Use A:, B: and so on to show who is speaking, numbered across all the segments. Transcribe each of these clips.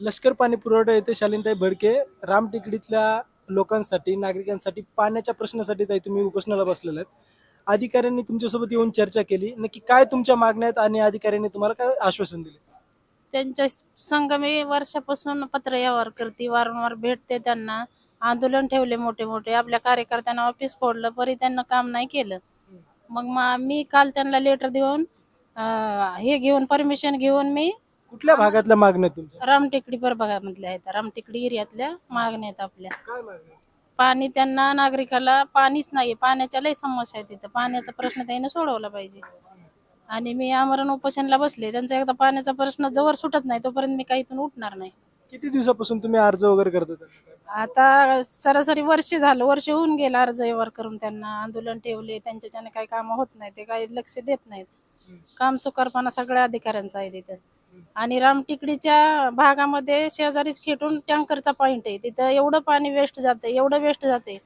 A: लष्कर पाणी पुरवठा येथे शालिनताई भडके रामटेकडीतल्या लोकांसाठी नागरिकांसाठी पाण्याच्या प्रश्नासाठी ताई तुम्ही उपोषणाला बसलेले आहेत. अधिकाऱ्यांनी तुमच्यासोबत येऊन चर्चा केली. नक्की काय तुमच्या मागण्या आहेत आणि अधिकाऱ्यांनी तुम्हाला काय आश्वासन दिले?
B: त्यांच्या संघ मी वर्षापासून पत्र व्यवहार करते वारंवार भेटते त्यांना. आंदोलन ठेवले मोठे मोठे. आपल्या कार्यकर्त्यांना ऑफिस फोडलं परी त्यांना काम नाही केलं. मग मी काल त्यांना लेटर देऊन हे घेऊन परमिशन घेऊन मी
A: कुठल्या भागातल्या मागण्या आहेत तुमच्या?
B: रामटेकडी प्रभागामधल्या आहेत. रामटेकडी एरियातल्या मागण्या आहेत आपल्या.
A: काय मागण्या
B: पाणी त्यांना नागरिकाला पाणीच नाही पाण्याच्या लय समस्या आहेत तिथं पाण्याचा प्रश्न त्यांनी सोडवला पाहिजे. आणि मी आमरण उपोषणला बसले. त्यांचा एकदा पाण्याचा प्रश्न जवळ सुटत नाही तोपर्यंत मी काही इथून उठणार नाही.
A: किती दिवसापासून तुम्ही अर्ज वगैरे करता
B: आता सरासरी वर्ष झालं. वर्ष होऊन गेलं अर्ज व्यवहार करून त्यांना. आंदोलन ठेवले. त्यांच्याच्याने काही कामं होत नाही ते काही लक्ष देत नाहीत. काम चुकारपणा सगळ्या अधिकाऱ्यांचा आहे तिथं. आणि रामटिकडीच्या भागामध्ये शेजारीच खेटून टँकरचा पॉईंट आहे. तिथं एवढं पाणी वेस्ट जाते एवढं वेस्ट जाते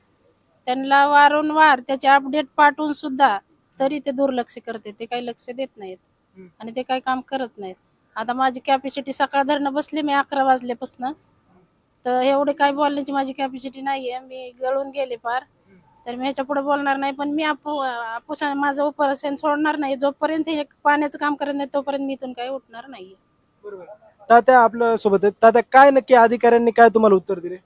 B: त्यांना वारंवार त्याचे अपडेट पाठवून सुद्धा तरी ते दुर्लक्ष करते. ते काही लक्ष देत नाहीत आणि ते काही काम करत नाहीत. आता माझी कॅपॅसिटी सकाळ धरणं बसली मी अकरा वाजल्यापासून. तर एवढे काही बोलण्याची माझी कॅपॅसिटी नाहीये. मी गळून गेले फार तर मी ह्याच्या पुढे बोलणार नाही पण मी आपू आपूस माझं उपरसन सोडणार नाही. जोपर्यंत हे पाण्याचं काम करत नाही तोपर्यंत मी इथून काही उठणार नाही
A: बरोबर. तात्या आपल्यासोबत आहेत. तात्या काय नक्की अधिकाऱ्यांनी काय तुम्हाला उत्तर दिले?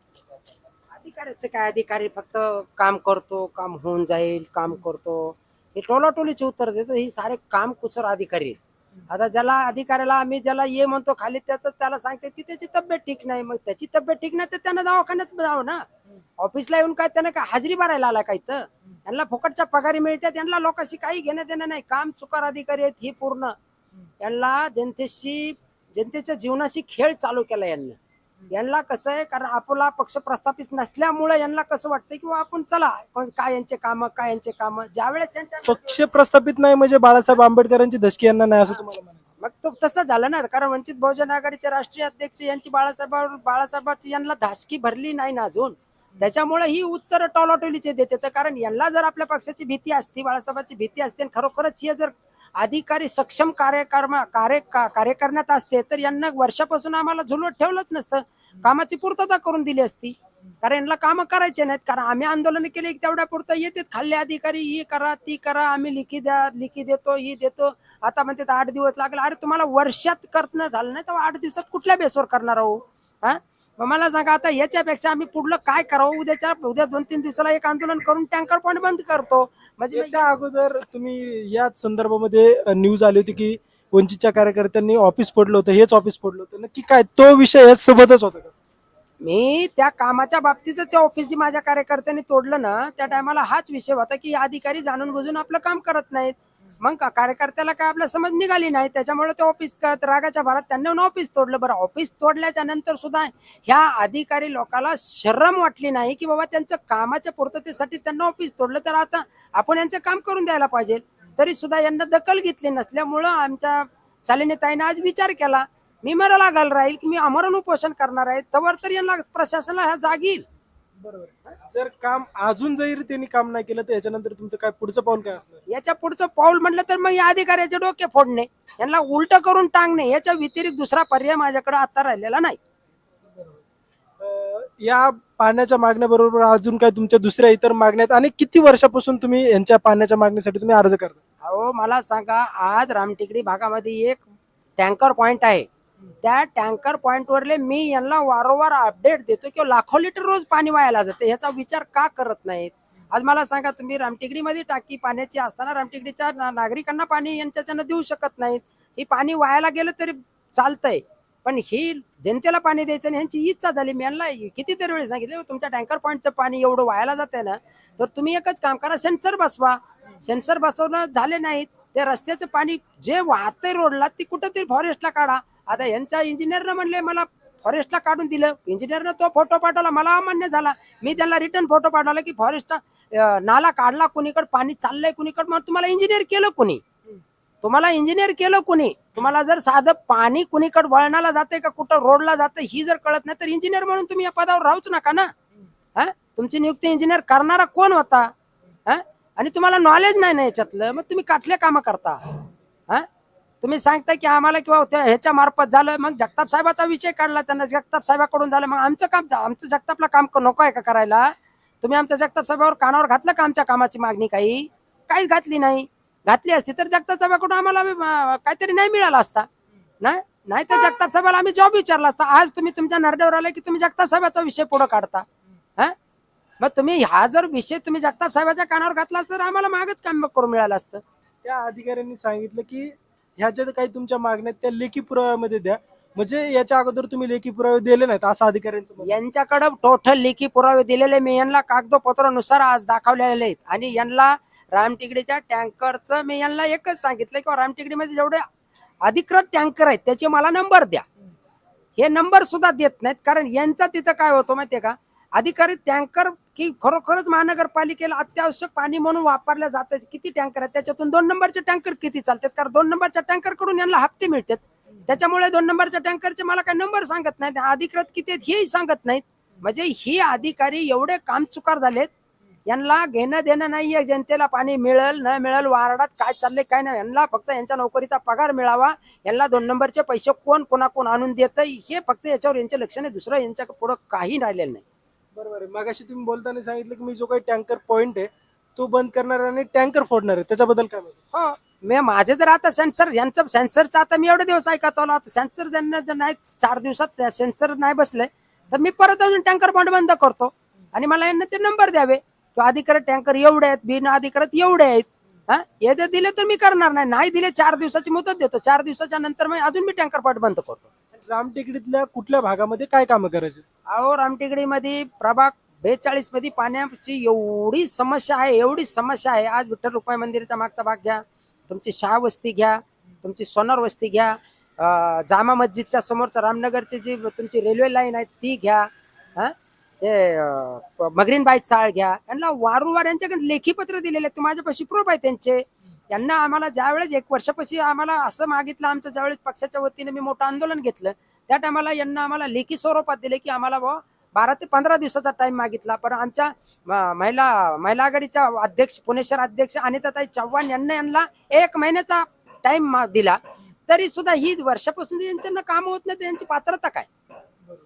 C: अधिकाऱ्याचं काय? अधिकारी फक्त काम करतो काम होऊन जाईल काम करतो. हे टोलाटोलीचे उत्तर देतो. ही सारे काम कुसर अधिकारी आहेत. आता ज्याला अधिकाऱ्याला आम्ही ज्याला ये म्हणतो खाली त्याच त्याला सांगते की त्याची तब्येत ठीक नाही. मग त्याची तब्येत ठीक नाही तर त्यांना दवाखान्यात जावं ना. ऑफिसला येऊन काय त्यांना काय हाजरी भरायला आला काय तर त्यांना फुकटच्या पगारी मिळते त्यांना लोकांशी काही घेणं देणं नाही. काम चुकार अधिकारी आहेत ही पूर्ण. यांना जनतेशी जनतेच्या जीवनाशी खेळ चालू केला यांना. यांना कसं आहे कारण आपला पक्ष प्रस्थापित नसल्यामुळे यांना कसं वाटतं की बुवा आपण चला पण काय यांचे काम काय यांचे काम? ज्यावेळेस त्यांच्या
A: पक्ष प्रस्थापित नाही म्हणजे बाळासाहेब आंबेडकरांची धसकी यांना नाही असं तुम्हाला म्हणायचं
C: मग तो तसं झालं ना कारण वंचित बहुजन आघाडीचे राष्ट्रीय अध्यक्ष यांची बाळासाहेब बाळासाहेबांची यांना धासकी भरली नाही ना अजून. त्याच्यामुळे ही उत्तर टॉलोटोलीचे देते. तर कारण यांना जर आपल्या पक्षाची भीती असती बाळासाहेबांची भीती असते आणि खरोखरच हे जर अधिकारी सक्षम कार्यक्रम कार्य कार्य करण्यात असते तर यांना वर्षापासून आम्हाला झुलवत ठेवलंच नसतं. कामाची पूर्तता करून दिली असती. कारण यांना कामं करायचे नाहीत. कारण आम्ही आंदोलन केले की तेवढ्या पुरतं येतात. खाल्ले अधिकारी ही करा ती करा आम्ही लिखी द्या लिखी देतो ही देतो. आता म्हणते आठ दिवस लागले. अरे तुम्हाला वर्षात करणं झालं नाही तर आठ दिवसात कुठल्या बेसवर करणार आहोत हा? मग मला सांगा आता याच्यापेक्षा आम्ही पुढलं काय करावं? उद्याच्या उद्या दोन तीन दिवसाला एक आंदोलन करून टँकर पॉईंट बंद करतो. म्हणजे
A: याच्या अगोदर तुम्ही याच संदर्भामध्ये न्यूज आली होती की वंचितच्या कार्यकर्त्यांनी ऑफिस फोडलं होतं हेच ऑफिस फोडलं होतं. नक्की काय? तो विषय याच सोबतच होता का?
C: मी त्या कामाच्या बाबतीत त्या ऑफिस माझ्या कार्यकर्त्यांनी तोडलं ना त्या टायमाला हाच विषय होता की अधिकारी जाणून बुजून आपलं काम करत नाहीत. मग का कार्यकर्त्याला काय आपल्या समज निघाली नाही त्याच्यामुळे ते ऑफिस रागाच्या भरात त्यांनी ऑफिस तोडलं बरं. ऑफिस तोडल्याच्या नंतर सुद्धा ह्या अधिकारी लोकांना शरम वाटली नाही की बाबा त्यांचं कामाच्या पूर्ततेसाठी त्यांना ऑफिस तोडलं. तर आता आपण यांचं काम करून द्यायला पाहिजे. तरी सुद्धा यांना दखल घेतली नसल्यामुळं आमच्या शालिनीताईनं आज विचार केला. मी मला लागायला राहील की मी अमरण उपोषण करणार आहे. तवर तर यांना प्रशासनाला ह्या जागील.
A: बरोबर जर काम अजून जरी त्यांनी काम नाही केलं तर याच्यानंतर तुमचं काय पुढचं पाऊल काय असणार?
C: याच्या पुढचं पाऊल म्हटलं तर मग या अधिकाऱ्याचे डोके फोडणे यांना उलट करून टांगणे याच्या व्यतिरिक्त दुसरा पर्याय माझ्याकडे आता राहिलेला नाही.
A: अं, या पाण्याच्या मागण्याबरोबर अजून काय तुमच्या दुसऱ्या इतर मागण्यात आणि किती वर्षापासून तुम्ही यांच्या पाण्याच्या मागणीसाठी तुम्ही अर्ज करता?
C: अहो मला सांगा आज रामटेकडी भागामध्ये एक टँकर पॉइंट आहे. त्या टँकर पॉईंटवरले मी यांना वारंवार अपडेट देतो की लाखो लिटर रोज पाणी वायाला जाते. ह्याचा विचार का करत नाहीत? आज मला सांगा तुम्ही रामटेकडीमध्ये टाकी पाण्याची असताना रामटेकडीच्या ना- नागरिकांना पाणी यांच्याच्यानं देऊ शकत नाहीत. ही पाणी वायाला गेलं तरी चालतंय. पण ही जनतेला पाणी द्यायचं आणि ह्यांची इच्छा झाली. मी यांना कितीतरी वेळी सांगितलं तुमच्या टँकर पॉईंटचं पाणी एवढं वायाला जाते ना तर तुम्ही एकच काम करा सेन्सर बसवा. सेन्सर बसवणं झाले नाहीत. ते रस्त्याचं पाणी जे वाहतंय रोडला ती कुठंतरी फॉरेस्टला काढा. आता यांच्या इंजिनियरनं म्हणले मला फॉरेस्टला काढून दिलं. इंजिनियरनं तो फोटो पाठवला. मला अमान्य झाला. मी त्याला रिटर्न फोटो पाठवला की फॉरेस्टचा नाला काढला कुणीकडे पाणी चाललंय कुणीकडे मग तुम्हाला इंजिनियर केलं कुणी? तुम्हाला इंजिनियर केलं कुणी? तुम्हाला जर साधं पाणी कुणीकडे वळणाला जाते का कुठं रोडला जाते ही जर कळत नाही तर इंजिनियर म्हणून तुम्ही या पदावर राहूच नका ना. हा? तुमची नियुक्ती इंजिनियर करणारा कोण होता? हा? आणि तुम्हाला नॉलेज नाही ना याच्यातलं मग तुम्ही काठले कामं करता. हा? तुम्ही सांगताय की आम्हाला किंवा ह्याच्या मार्फत झालं मग जगताप साहेबाचा विषय काढला त्यांना जगताप साहेबाकडून झालं मग आमचं काम आमचं जगतापला काम नको आहे का करायला? तुम्ही आमच्या जगताप साहेबावर कानावर घातलं का आमच्या कामाची मागणी काही? काहीच घातली नाही. घातली असती तर जगताप साहेबाकडून आम्हाला काहीतरी नाही मिळाला असता. नाही नाही तर जगताप साहेबाला आम्ही जॉब विचारला असता. आज तुम्ही तुमच्या नरड्यावर आले की तुम्ही जगताप साहेबाचा विषय पुढे काढता. हा? मग तुम्ही हा जर विषय तुम्ही जगताप साहेबाच्या कानावर घातला तर आम्हाला मागच काम करून मिळालं असतं.
A: त्या अधिकाऱ्यांनी सांगितलं की ह्या ज्या काही तुमच्या मागण्या आहेत त्या लेखी पुराव्यामध्ये द्या. म्हणजे याच्या अगोदर तुम्ही लेखी पुरावे दिले नाहीत असं अधिकाऱ्यांचं म्हणणं.
C: यांच्याकडे टोटल लेखी पुरावे दिलेले मी यांना कागदोपत्रानुसार आज दाखवलेले आहेत. आणि यांना रामटिकडीच्या टँकरचं मी यांना एकच सांगितलं की रामटिकडीमध्ये जेवढे अधिकृत टँकर आहेत त्याचे मला नंबर द्या. हे नंबर सुद्धा देत नाहीत कारण यांचा तिथं काय होतं माहितीये का? अधिकारी टँकर की खरोखरच महानगरपालिकेला अत्यावश्यक पाणी म्हणून वापरल्या जातात किती टँकर आहेत? त्याच्यातून दोन नंबरचे टँकर किती चालतात? कारण दोन नंबरच्या टँकरकडून यांना हप्ते मिळतात. त्याच्यामुळे दोन नंबरच्या टँकरचे मला काही नंबर सांगत नाहीत. अधिकृत किती आहेत हेही सांगत नाहीत. म्हणजे हे अधिकारी एवढे काम चुकार झालेत. यांना घेणं देणं नाहीये जनतेला पाणी मिळेल न मिळेल वारडात काय चाललंय काय नाही. यांना फक्त यांच्या नोकरीचा पगार मिळावा. यांना दोन नंबरचे पैसे कोण कोणाकोण आणून देत हे फक्त याच्यावर यांचे लक्ष नाही दुसरं यांच्या पुढं काही राहिलेलं नाही.
A: बरोबर आहे. मगाशी तुम्ही बोलताना सांगितलं की मी जो काही टँकर पॉइंट आहे तो बंद करणार आणि टँकर फोडणार आहे. त्याच्याबद्दल काय माहिती
C: हो मी माझे जर आता सेन्सर यांचं सेन्सरचं आता मी एवढे दिवस ऐकत आलो आता सेन्सर ज्यांना जर नाही चार दिवसात सेन्सर नाही बसले तर मी परत अजून टँकर बंद बंद करतो. आणि मला यांना ते नंबर द्यावे किंवा अधिकारी टँकर एवढे आहेत बिन अधिकृत एवढे आहेत. हा? हे जर दिले तर मी करणार नाही. नाही दिले चार दिवसाची मुदत देतो. चार दिवसाच्या नंतर मग अजून मी टँकर पाठ बंद करतो.
A: रामटेकडीतल्या कुठल्या भागामध्ये काय कामं करायचे?
C: अहो रामटेकडीमध्ये प्रभाग बेचाळीसमध्ये पाण्याची एवढी समस्या आहे एवढी समस्या आहे. आज विठ्ठल रुक्माई मंदिराचा मागचा भाग घ्या तुमची शाह वस्ती घ्या तुमची सोनार वस्ती घ्या जामा मस्जिदच्या समोरचं रामनगरची जी तुमची रेल्वे लाईन आहे ती घ्या हा? ते मगरीनबाई चाळ घ्या. यांना वारंवार यांच्याकडे लेखी पत्र दिलेले आहेत. ते माझ्यापाशी प्रूफ आहे त्यांचे. यांना आम्हाला ज्यावेळेस एक वर्षापाशी आम्हाला असं मागितलं आमच्या ज्यावेळेस पक्षाच्या वतीने मी मोठं आंदोलन घेतलं त्या टायमाला यांना आम्हाला लेखी स्वरूपात दिले की आम्हाला बा बारा ते पंधरा दिवसाचा टाइम मागितला. पण आमच्या महिला महिला आघाडीच्या अध्यक्ष पुणे शहर अध्यक्ष अनिताताई चव्हाण यांना यांना एक महिन्याचा टाइम दिला. तरी सुद्धा ही वर्षापासून यांच्यानं काम होत नाही त्यांची पात्रता काय?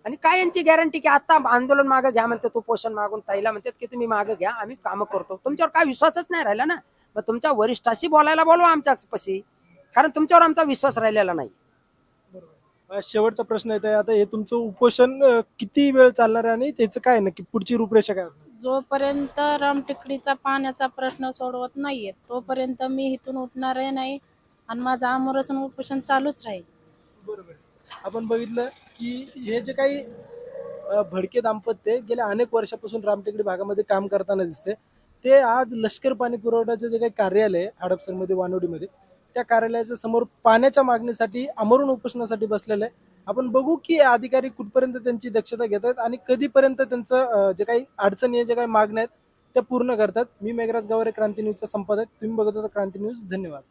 C: आणि काय यांची गॅरंटी की आता आंदोलन मागं घ्या म्हणते तू पोषण मागून ताईला म्हणतात की तुम्ही मागं घ्या आम्ही कामं करतो. तुमच्यावर काय विश्वासच नाही राहिला ना? मग तुमच्या वरिष्ठाशी बोलायला बोलवा आमच्या पशी कारण तुमच्यावर आमचा विश्वास राहिलेला नाही.
A: अं, शेवटचा प्रश्न येत आहे आता हे तुमचं उपोषण अं, किती वेळ चालणार आहे आणि त्याचं काय नक्की पुढची रूपरेषा काय असणार?
B: जोपर्यंत रामटेकडीचा पाण्याचा प्रश्न सोडवत नाहीये तोपर्यंत मी इथून उठणारही नाही आणि माझं आमरसन उपोषण चालूच राहील.
A: बरोबर. आपण बघितलं की हे जे काही अ, भडके दाम्पत्य गेल्या अनेक वर्षापासून रामटेकडी भागामध्ये काम करताना दिसते ते आज लष्कर पाणी पुरवठ्याचं जे काही कार्यालय आहे हडपसरमध्ये वानवडीमध्ये त्या कार्यालयाच्या समोर पाण्याच्या मागणीसाठी अमरून उपोषणासाठी बसलेलं आहे. आपण बघू की अधिकारी कुठपर्यंत त्यांची दक्षता घेत आहेत आणि कधीपर्यंत त्यांचं जे काही अडचणी आहे जे काही मागण्या आहेत त्या पूर्ण करतात. मी मेघराज गावरे क्रांती न्यूजचा संपादक. तुम्ही बघत होता क्रांती न्यूज. धन्यवाद.